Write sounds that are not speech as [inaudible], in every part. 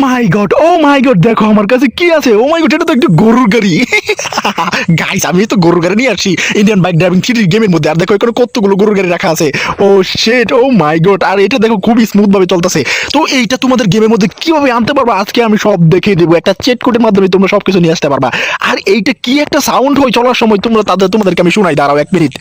My god oh my god দেখো আমার কাছে কি আছে? ও মাই গড এটা তো একটা গরুর গাড়ি। [laughs] গাইস আমি তো গরুর গাড়ি নিয়ে আসছি। ইন্ডিয়ান বাইক ড্রাইভিং থ্রি গেমের মধ্যে। আর দেখো, এখানে কতগুলো গরুর গাড়ি রাখা আছে। ও শেট ও মাই গড আর এটা দেখো খুবই স্মুথ ভাবে চলতেছে। তো এইটা তোমাদের গেমের মধ্যে কীভাবে আনতে পারবা? আজকে আমি সব দেখিয়ে দেবো। একটা চেট কোডের মাধ্যমে তোমরা সবকিছু নিয়ে আসতে পারবা। আর এইটা কি একটা সাউন্ড হয় চলার সময়? তোমরা তাদের তোমাদেরকে আমি শোনাই। দাঁড়াও এক মিনিট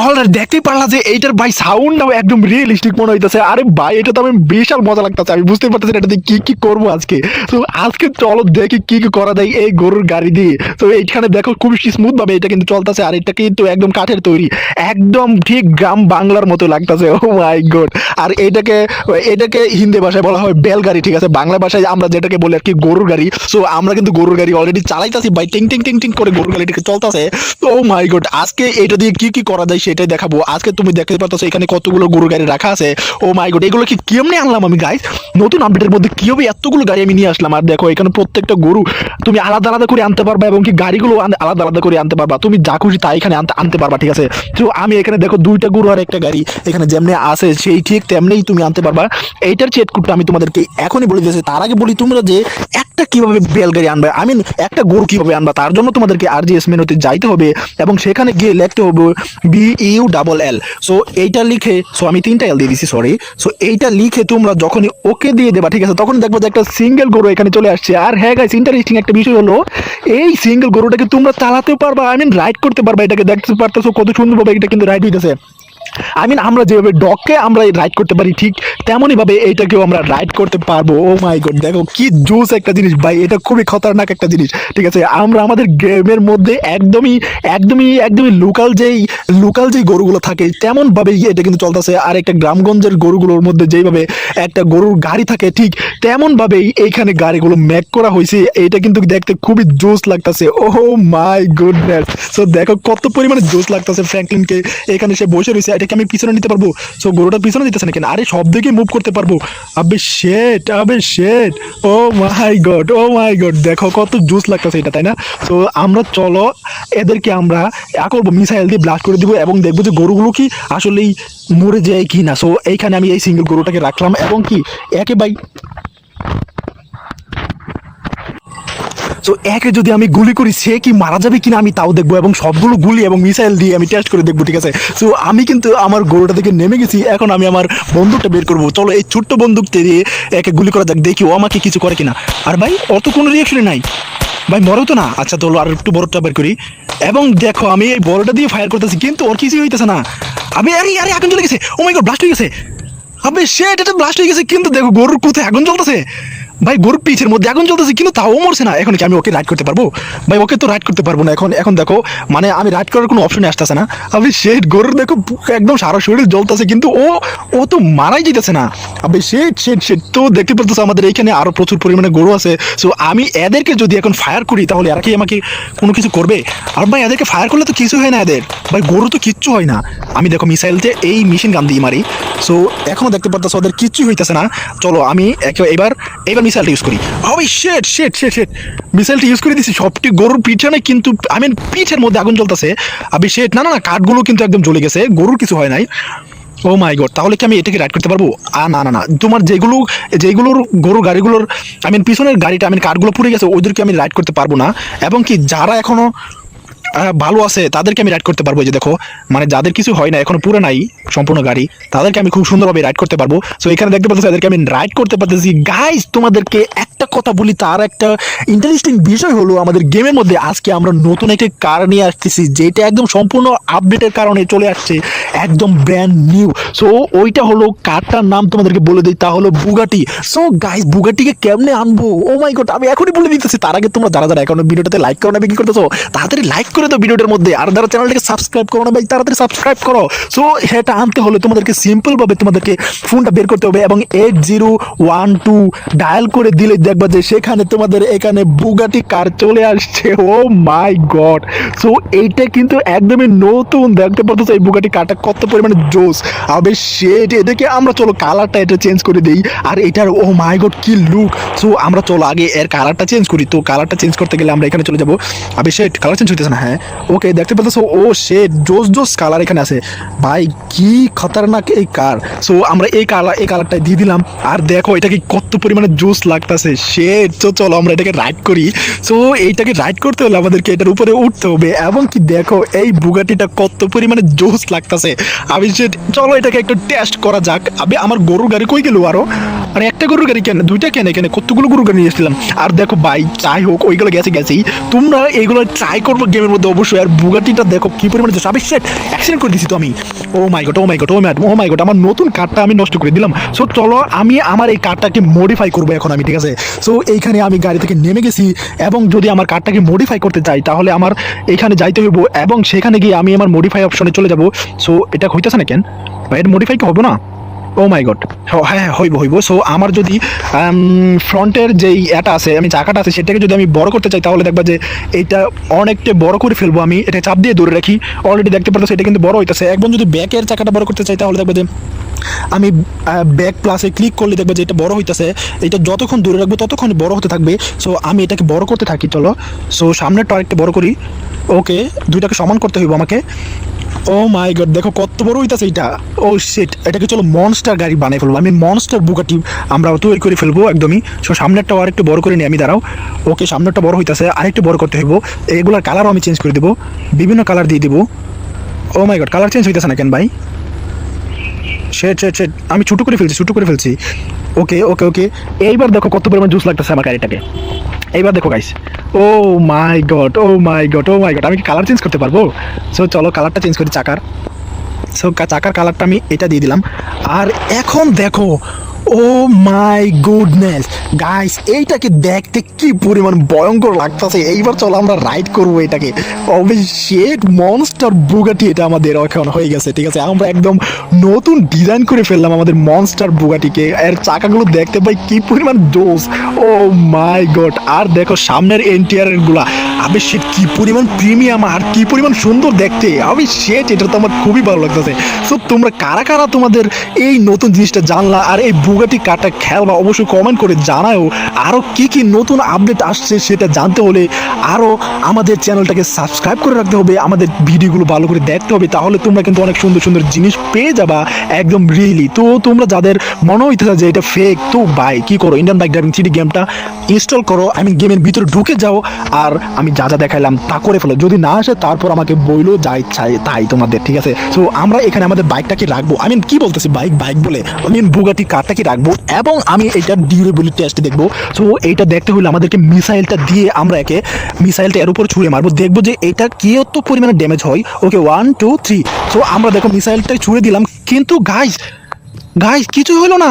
অলরেডি দেখতেই পারলা যে এইটার ভাই সাউন্ডটাও একদম রিয়েলিস্টিক মনে হইতেছে। আরে ভাই, এটা তো আমি বিশাল মজা লাগতেছে, আমি বুঝতে পারতেছি এটা দিয়ে কি কি করব আজকে। তো আজকে চলো দেখি কি কি করা যায় এই গরুর গাড়ি দিয়ে। তো এইখানে দেখো খুবই স্মুথ ভাবে এটা কিন্তু চলতেছে, আর এটা কিন্তু একদম কাঠের তৈরি। একদম ঠিক গ্রাম বাংলার মতো লাগতেছে ও মাই গড আর এটাকে এটাকে হিন্দি ভাষায় বলা হয় বেলগাড়ি, ঠিক আছে? বাংলা ভাষায় আমরা যেটাকে বলি আর কি গরুর গাড়ি। সো আমরা কিন্তু গরুর গাড়ি অলরেডি চালাইতাছি, ভাই। টিং টিং টিং টিং করে গরুর গাড়িটাকে চলতেছে। ও মাই গড আজকে এটা দিয়ে কি কি করা যায় সেটাই দেখাবো। আজকে তুমি দেখতে পাচ্ছ এখানে কতগুলো গরু গাড়ি রাখা আছে। ও মাই গড এগুলো কি কেমনে আনলাম আমি গাইস নতুন আপডেটের মধ্যে কীভাবে এতগুলো গাড়ি আমি নিয়ে আসলাম? আর দেখো, এখানে প্রত্যেকটা গরু তুমি আলাদা আলাদা করে আনতে পারবা এবং কি গাড়িগুলো আলাদা আলাদা করে আনতে পারবা। তুমি যা খুশি তাই এখানে আনতে আনতে পারবা, ঠিক আছে? তো আমি এখানে দেখো দুইটা গরু আর একটা গাড়ি এখানে যেমনি আছে, সেই ঠিক তেমনিই তুমি আনতে পারবা। এইটার চেট কোডটা আমি তোমাদেরকে এখনই বলে দিয়েছি তার আগে বলি তোমরা যে একটা কীভাবে বেলগাড়ি আনবে? আই মিন একটা গরু কীভাবে আনবা? তার জন্য তোমাদেরকে আর জি এস মেনুতে যাইতে হবে এবং সেখানে গিয়ে লিখতে হবে B U double L so এইটা লিখে সো আমি তিনটা এল দিয়ে দিছি সরি সো এইটা লিখে তোমরা যখনই ওকে দিয়ে দেবা, ঠিক আছে তখন দেখব যে একটা সিঙ্গেল গরু এখানে চলে আসছে। আর হ্যাঁ গাইস ইন্টারেস্টিং একটা বিষয় হলো, এই সিঙ্গেল গরুটাকে তোমরা চালাতেও পারবা আই মিন রাইড করতে পারবা, এটাকে দেখতে পারতেছো কত সুন্দরভাবে, এটা কিন্তু রাইড হইতেছে। আই মিন আমরা যেভাবে ডগকে আমরা রাইড করতে পারি, ঠিক তেমনই ভাবে এইটাকেও আমরা রাইড করতে পারব। ও মাই গড দেখো কি জুস একটা জিনিস ভাই, এটা খুবই খতরনাক একটা জিনিস, ঠিক আছে? আমরা আমাদের গেমের মধ্যে একদমই একদমই একদমই লোকাল যেই লোকাল যেই গরুগুলো থাকে তেমন ভাবেই এটা কিন্তু চলতেছে। আর একটা গ্রামগঞ্জের গরুগুলোর মধ্যে যেইভাবে একটা গরুর গাড়ি থাকে, ঠিক তেমন ভাবেই এইখানে গাড়িগুলো ম্যাক করা হয়েছে। এটা কিন্তু দেখতে খুবই জোস লাগতেছে। ও মাই গুডনেস সো দেখো কত পরিমাণে জোস লাগতেছে ফ্র্যাঙ্কলিনকে এখানে সে বসে রয়েছে। এটাকে আমি পিছনে নিতে পারব? সো গরুটা পিছনে দিতেছে না কেন আরে, সব দিকে মুভ করতে পারব। আবে শেট আবে শেট ও my god oh my god দেখো, কত জুস লাগতেছে এটা, তাই না? তো আমরা চলো, এদেরকে আমরা ইয়া করব, মিসাইল দিয়ে ব্লাস্ট করে দিব এবং দেখব যে গরুগুলো কি আসলেই মরে যায় কি না সো এইখানে আমি এই সিঙ্গেল গরুটাকে রাখলাম এবং কি? একে বাই তো একে যদি আমি গুলি করি, সে কি মারা যাবে কিনা আমি তাও দেখব এবং সবগুলো গুলি এবং মিসাইল দিয়ে আমি টেস্ট করে দেখব, ঠিক আছে? সো আমি কিন্তু আমার গরুটা থেকে নেমে গেছি, এখন আমি আমার বন্দুকটা বের করব। চলো এই ছোট্ট বন্দুকতে দিয়ে একে গুলি করা যাক, দেখি ও আমাকে কিছু করে কিনা। আর ভাই, অত কোনো রিয়াকশনই নাই। ভাই, মরো তো না। আচ্ছা চলো আর একটু বড়টা বের করি। এবং দেখো, আমি এই বড়টা দিয়ে ফায়ার করতেছি, কিন্তু ওর কিছুই হইতেছে না। আমি, আরে আরে, আগুন চলে গেছে। ও মাই গড ব্লাস্ট হয়ে গেছে। আবে শেট এটা ব্লাস্ট হয়ে গেছে, কিন্তু দেখো, গরুর কোথায় আগুন জ্বলতেছে। ভাই, গরুর পিছের মধ্যে আগুন জ্বলতেছে, কিন্তু তাও মরছে না। এখন কি আমি ওকে রাইড করতে পারব? ভাই, ওকে তো রাইড করতে পারব না এখন। এখন দেখো মানে আমি রাইড করার কোনো অপশনে আসতেছে না। আমি শেট গরুর দেখো একদম সারা শরীর জ্বলতেছে, কিন্তু ও ও তো মারাই যেতেছে না। আবে শেট শেট শেট তো দেখতে পারতেছো আমাদের এইখানে আরও প্রচুর পরিমাণে গরু আছে। সো আমি এদেরকে যদি এখন ফায়ার করি, তাহলে এরা কি আমাকে কোনো কিছু করবে? আর ভাই, এদেরকে ফায়ার করলে তো কিছু হয় না এদের। ভাই, গরু তো কিচ্ছু হয় না। আমি দেখো, মিসাইলতে এই মেশিন গান দিয়ে মারি। সো এখনও দেখতে পারতেছো ওদের কিচ্ছুই হইতেছে না। চলো, আমি এবার এবার মিসাইলটা ইউজ করি। ওই শেট শেট শেট শেট মিসাইলটা ইউজ করে দিছি সবটি গরুর পিছনে কিন্তু আই মিন পিঠের মধ্যে আগুন জ্বলতেছে। আমি শেট না না না কাঠগুলো কিন্তু একদম জ্বলে গেছে গরুর কিছু হয় নাই। ও মাই গড তাহলে কি আমি এটাকে রাইড করতে পারব? আর না না না তোমার যেগুলো যেগুলোর গরুর গাড়িগুলোর আই মিন পিছনের গাড়িটা আই মিন কাঠগুলো পুড়ে গেছে ওদেরকে আমি রাইড করতে পারব না। এবং কি যারা এখনও আহ, ভালো আছে, তাদেরকে আমি রাইড করতে পারব যে দেখো। মানে যাদের কিছু হয় না, এখনও পুরো নাই, সম্পূর্ণ গাড়ি, তাদেরকে আমি খুব সুন্দরভাবে রাইড করতে পারব। সো এখানে দেখতে পাচ্ছি, তাদেরকে আমি রাইড করতে পারতেছি। গাইজ তোমাদেরকে একটা কথা বলি, তার একটা ইন্টারেস্টিং বিষয় হলো আমাদের গেমের মধ্যে আজকে আমরা নতুন একটা কার নিয়ে আসতেছি, যেটা একদম সম্পূর্ণ আপডেটের কারণে চলে আসছে, একদম ব্র্যান্ড নিউ সো ওইটা হলো কারটার নাম তোমাদেরকে বলে দিই, তা হলো বুগাটি সো গাইস বুগাটিকে কেমনে আনব? ও মাই গড আমি এখনই বলে দিতেছি, তার আগে তোমরা যারা যারা এখন ভিডিওটাতে লাইক করো না কি করতেছো, তাড়াতাড়ি লাইক করে দাও ভিডিওটার মধ্যে। আর যারা চ্যানেলটাকে সাবস্ক্রাইব করো না ভাই, তাড়াতাড়ি সাবস্ক্রাইব করো। সো সেটা আনতে হলে তোমাদেরকে সিম্পল ভাবে তোমাদেরকে ফোনটা বের করতে হবে এবং eight zero one two dial করে দিলে দেখবা যে সেখানে তোমাদের এখানে বুগাটি কার চলে আসছে। ও মাই গড সো এইটা কিন্তু একদমই নতুন দেখতে পাচ্ছ এই বুগাটি কারটা কত পরিমাণে জোস। আবে সেট এদিকে আমরা চলো কালারটা এটা চেঞ্জ করে দিই। আর এটার ও মাই গড কি লুক সো আমরা চলো আগে এর কালারটা চেঞ্জ করি। তো কালারটা চেঞ্জ করতে গেলে আমরা এখানে চলে যাব। আবে সেট কালার চেঞ্জ হইতেছে না হ্যাঁ? ওকে দেখতে পাচ্ছ ও সে জোস জোস কালার এখানে আছে। ভাই, কি খতরনাক এই কার সো আমরা এই কালার এই কালারটা দিয়ে দিলাম। আর দেখো, এটা কি কত পরিমাণে জোস লাগতেছে। সে, তো চলো আমরা এটাকে রাইড করি। সো এইটাকে রাইড করতে হলে আমাদেরকে এটার উপরে উঠতে হবে। এবং কি দেখো, এই বুগাটিটা কত পরিমাণে জোস লাগতেছে। আমি সে চলো এটাকে একটু টেস্ট করা যাক। আমি আমার গরুর গাড়ি কই গেল আরও? মানে একটা গরুর গাড়ি কেন? দুইটা কেন এখানে? কতগুলো গরুর গাড়ি নিয়ে এসেছিলাম আর দেখো ভাই, যাই হোক, ওইগুলো গেছে, গেছেই। তোমরা এইগুলো ট্রাই করব গেমের মধ্যে অবশ্যই। আর বুগাটিটা দেখো, কি পরিমাণে জোস। আমি সেট অ্যাক্সিডেন্ট করে দিছি তো আমি। ও my god oh my god oh mat oh my god আমার নতুন কারটা আমি নষ্ট করে দিলাম। সো চলো আমি আমার এই কারটাকে মডিফাই করব এখন আমি, ঠিক আছে? সো এইখানে আমি গাড়ি থেকে নেমে গেছি এবং যদি আমার কারটাকে মডিফাই করতে চাই তাহলে আমার এখানে যাইতে হইব এবং সেখানে গিয়ে আমি আমার মডিফাই অপশনে চলে যাব। সো এটা হইতেছে না কেন? এর মডিফাই কি হবে না? ও মাই গড হ্যাঁ হ্যাঁ হইব হইব। সো আমার যদি ফ্রন্টের যেই এটা আছে, আমি চাকাটা আছে, সেটাকে যদি আমি বড় করতে চাই, তাহলে দেখবা যে এইটা অনেকটা বড় করে ফেলব। আমি এটা চাপ দিয়ে দূরে রাখি। অলরেডি দেখতে পারতো এটা কিন্তু বড় হইতেছে। একদম যদি ব্যাকের চাকাটা বড় করতে চাই তাহলে দেখবা যে আমি ব্যাক প্লাসে ক্লিক করলে দেখবে যে এটা বড় হইতেছে। এটা যতক্ষণ দূরে রাখব ততক্ষণ বড় হতে থাকবে। সো আমি এটাকে বড় করতে থাকি, চলো। সো সামনেরটা আরেকটা বড় করি। ওকে দুইটাকে সমান করতে হইব আমাকে। ও মাই গড দেখো কত বড় হইতাছে এটা ও সেট এটাকে চলো মনস্টার গাড়ি বানিয়ে ফেলব। আমি মনস্টার বুকাটি আমরা তৈরি করে ফেলব একদমই। সো সামনেরটাও আরেকটু বড় করে নিই আমি দাঁড়াও। ওকে সামনেরটা বড় হইতাছে, আরেকটু বড় করতে হইব। এগুলোর কালারও আমি চেঞ্জ করে দেবো। বিভিন্ন কালার দিয়ে দেবো। Oh my god colour change হইতেছে না কেন ভাই? শেট শেট শেট আমি ছুটু করে ফেলছি, ছুটু করে ফেলছি। ওকে ওকে ওকে। এইবার দেখো কত পরিমাণ জুস লাগতেছে আমার গাড়িটাকে। এইবার দেখো guys oh my god oh my god oh my god আমি কি কালার চেঞ্জ করতে পারব? সো চলো কালারটা চেঞ্জ করি, চাকার। সো চাকার কালারটা আমি এটা দিয়ে দিলাম। আর এখন দেখো ও মাই গুডনেস গাইস এইটাকে দেখতে কি পরিমাণ ভয়ঙ্কর লাগতেছে। এইবার চলো আমরা রাইড করব এটাকে। অবশ্যই মনস্টার বুগাটি এটা আমাদের এখন হয়ে গেছে, ঠিক আছে? আমরা একদম নতুন ডিজাইন করে ফেললাম আমাদের মনস্টার বুগাটিকে এর চাকাগুলো দেখতে পাই কি পরিমাণ জোস ও মাই গড আর দেখো সামনের এন্টিয়ারেরগুলা। আবে সেট কি পরিমাণ প্রিমিয়াম আর কি পরিমাণ সুন্দর দেখতে? আমি সেট এটা তো আমার খুবই ভালো লাগতেছে। সো তোমরা কারা কারা তোমাদের এই নতুন জিনিসটা জানলা আর এই বুগাটি কাটা খেলবা অবশ্যই কমেন্ট করে জানাও আরও কি কি নতুন আপডেট আসছে সেটা জানতে হলে আরও আমাদের চ্যানেলটাকে সাবস্ক্রাইব করে রাখতে হবে, আমাদের ভিডিওগুলো ভালো করে দেখতে হবে, তাহলে তোমরা কিন্তু অনেক সুন্দর সুন্দর জিনিস পেয়ে যাবা একদম রিয়েলি তো তোমরা যাদের মনে হইতেছে যে এটা ফেক তো বাই কি করো? ইন্ডিয়ান বাইক ড্রাইভিং সিটি গেমটা ইনস্টল করো আমি গেমের ভিতরে ঢুকে যাও, আর আমি যা যা দেখাইলাম তা করে ফেলো। যদি না আসে, তারপর আমাকে বইলো যা ইচ্ছা তাই তোমাদের, ঠিক আছে? সো আমরা এখানে আমাদের বাইকটাকে রাখব? আমি কি বলতেছি বাইক বাইক বলে আমি বুগাটি কারটা কি রাখব? এবং আমি এটার ডিউরেবিলিটি টেস্ট দেখব। সো এইটা দেখতে হলে আমাদেরকে মিসাইলটা দিয়ে আমরা একে মিসাইলটা এর উপর ছুঁড়ে মারবো। দেখব যে এটা কি এত পরিমাণে ড্যামেজ হয়। Okay one two three so আমরা দেখো মিসাইলটা ছুঁড়ে দিলাম। কিন্তু গাইজ গাইজ কিছুই হলো না।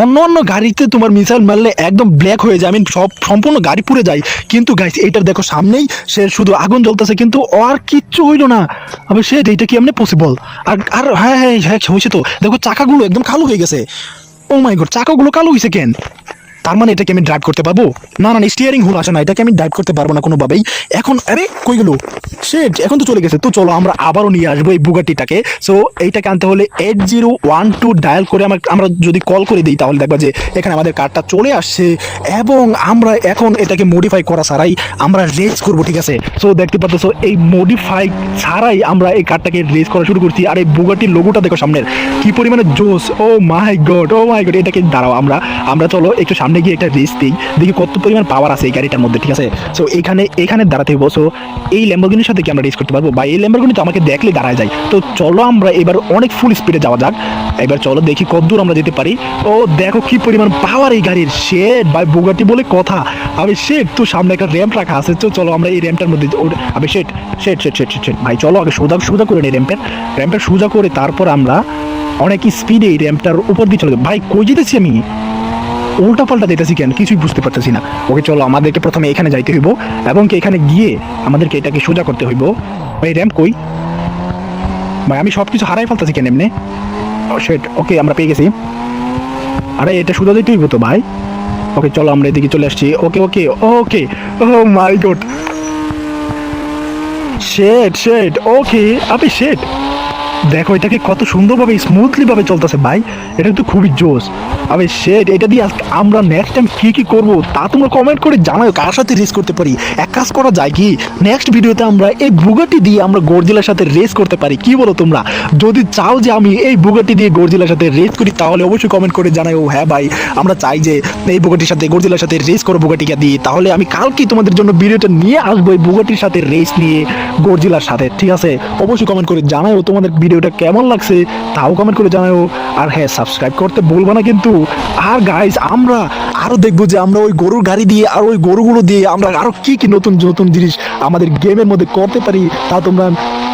অন্য অন্য গাড়িতে তোমার মিসাইল মারলে একদম ব্ল্যাক হয়ে যায়। আমি সব সম্পূর্ণ গাড়ি পুড়ে যায়। কিন্তু গাইস এইটার দেখো সামনেই সে শুধু আগুন জ্বলতেছে, কিন্তু আর কিচ্ছু হইল না। আবার সে এইটা কি এমনি পসিবল আর আর হ্যাঁ হ্যাঁ হ্যাঁ হয়েছে তো। দেখো চাকাগুলো একদম কালো হয়ে গেছে। ও মাই গড চাকাগুলো কালো হয়েছে কেন? তার মানে এটাকে আমি ড্রাইভ করতে পারব? না না স্টিয়ারিং হুল আসে না, এটাকে আমি ড্রাইভ করতে পারব না কোনোভাবেই। এখন, আরে, কই গেলো? শেট এখন তো চলে গেছে। তো চলো, আমরা আবারও নিয়ে আসব এই বুগাটিটাকে সো এইটাকে আনতে হলে eight zero one two dial করে আমার আমরা যদি কল করে দিই, তাহলে দেখবা যে এখানে আমাদের কারটা চলে আসছে। এবং আমরা এখন এটাকে মডিফাই করা ছাড়াই আমরা রেস করব, ঠিক আছে? সো দেখতে পাচ্ছ এই মডিফাই ছাড়াই আমরা এই কারটাকে রেস করা শুরু করছি। আর এই বুগাটির লোগোটা দেখো সামনের। কি পরিমাণে জোস ও my god oh my god এটাকে দাঁড়াও, আমরা আমরা চলো, একটু সামনে গিয়ে একটা রেস দিই দেখি কত পরিমাণ পাওয়ার আছে এই গাড়িটার মধ্যে, ঠিক আছে? সো এখানে এখানে দাঁড়াতে হইব। সো এই ল্যাম্বরগিনির সাথে কি আমরা রেস করতে পারব? বা এই ল্যাম্বরগিনি তো আমাকে দেখলে দাঁড়ায় যায়। তো চলো আমরা এবার অনেক ফুল স্পিডে যাওয়া যাক। এবার চলো দেখি কত দূর আমরা যেতে পারি। ও, দেখো কি পরিমাণ পাওয়ার এই গাড়ির। শেড বা বুগাটি বলে কথা। আমি শেড তো সামনে একটা র্যাম্প রাখা আছে। তো চলো আমরা এই র্যাম্পটার মধ্যে আমি শেড শেড শেড শেড শেড ভাই, চলো আগে সোজা সোজা করে নিই র্যাম্পের র্যাম্পের সোজা করে তারপর আমরা অনেক স্পিডে এই র্যাম্পটার উপর দিয়ে চলে। ভাই, কই যেতেছি আমি? উল্টা পাল্টা যেতেছি কেন? কিছুই বুঝতে পারতেছি না। ওকে চলো, আমাদেরকে প্রথমে এখানে যাইতে হইব এবং কি এখানে গিয়ে আমাদেরকে এটাকে সোজা করতে হইব। ভাই র্যাম্প কই? ভাই, আমি সব কিছু হারাই ফেলতেছি কেন এমনি? সেট ওকে আমরা পেয়ে গেছি। আরে, এটা সোজা যেতে হইব তো, ভাই? ওকে চলো, আমরা এদিকে চলে আসছি। ওকে ওকে ওকে ও মাই গড শেট শেট ওকে আপনি শেট দেখো, এটাকে কত সুন্দরভাবে স্মুথলি ভাবে চলতেছে ভাই। এটা তো খুবই জোস আবে শেট এটা দিয়ে আজকে আমরা নেক্সট টাইম কি কি করব, তা তোমরা কমেন্ট করে জানাও, কার সাথে রেস করতে পারি। এক কাজ করা যায় কি নেক্সট ভিডিওতে আমরা এই বুগাটি দিয়ে আমরা গর্জিলার সাথে রেস করতে পারি। কি বলো তোমরা? যদি চাও যে আমি এই বুগাটি দিয়ে গর্জিলার সাথে রেস করি, তাহলে অবশ্যই কমেন্ট করে জানাও। হ্যাঁ ভাই, আমরা চাই যে এই বুগাটির সাথে, গর্জিলার সাথে রেস করো বুগাটিকে দিয়ে। তাহলে আমি কালকেই তোমাদের জন্য ভিডিওটা নিয়ে আসব এই বুগাটির সাথে রেস নিয়ে গর্জিলার সাথে। ঠিক আছে? অবশ্যই কমেন্ট করে জানাও তোমাদের ভিডিওটা কেমন লাগছে তাও কমেন্ট করে জানাও আর হ্যাঁ সাবস্ক্রাইব করতে বলব না কিন্তু। আর গাইজ আমরা আরও দেখব যে আমরা ওই গরুর গাড়ি দিয়ে আর ওই গরুগুলো দিয়ে আমরা আরও কী কী নতুন নতুন জিনিস আমাদের গেমের মধ্যে করতে পারি, তা তোমরা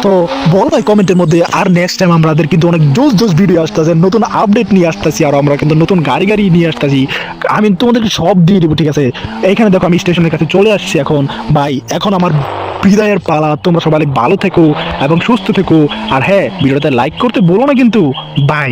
তো বলো ভাই কমেন্টের মধ্যে, আর নেক্সট টাইম আমাদের কিন্তু অনেক জোস জোস ভিডিও আসতেছে, নতুন আপডেট নিয়ে আসতেছি, আর আমরা কিন্তু নতুন গাড়ি গাড়ি নিয়ে আসতেছি। আমি তোমাদেরকে সব দিয়ে দেবো, ঠিক আছে? এইখানে দেখো, আমি স্টেশনের কাছে চলে আসছি এখন। বাই এখন আমার বিদায়ের পালা। তোমরা সবাই ভালো থেকো এবং সুস্থ থেকো। আর হ্যাঁ ভিডিওতে লাইক করতে বলো না কিন্তু। বাই